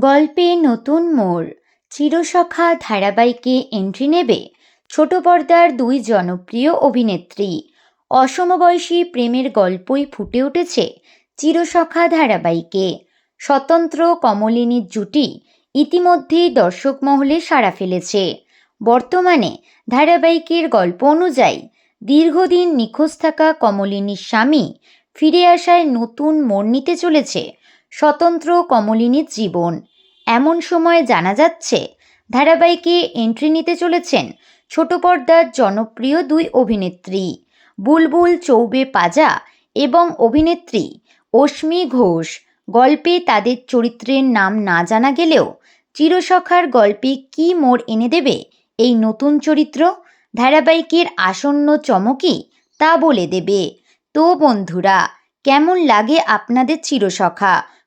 গল্পে নতুন মোড়। চিরসখা ধারাবাহিকে এন্ট্রি নেবে ছোট পর্দার দুই জনপ্রিয় অভিনেত্রী। অসমবয়সী প্রেমের গল্পই ফুটে উঠেছে চিরসখা ধারাবাহিকে। স্বতন্ত্র কমলিনীর জুটি ইতিমধ্যেই দর্শক মহলে সাড়া ফেলেছে। বর্তমানে ধারাবাহিকের গল্প অনুযায়ী দীর্ঘদিন নিখোঁজ থাকা কমলিনীর স্বামী ফিরে আসায় নতুন মোড় নিতে চলেছে স্বতন্ত্র কমলিনীর জীবন। এমন সময় জানা যাচ্ছে, ধারাবাহিকে এন্ট্রি নিতে চলেছেন ছোট পর্দার জনপ্রিয় দুই অভিনেত্রী বুলবুল চৌবে পাজা এবং অভিনেত্রী অশ্মি ঘোষ। গল্পে তাদের চরিত্রের নাম না জানা গেলেও চিরসখার গল্পে কী মোড় এনে দেবে এই নতুন চরিত্র? ধারাবাহিকের আসন্ন চমকই তা বলে দেবে। তো বন্ধুরা, কেমন লাগে আপনাদের চিরসখা?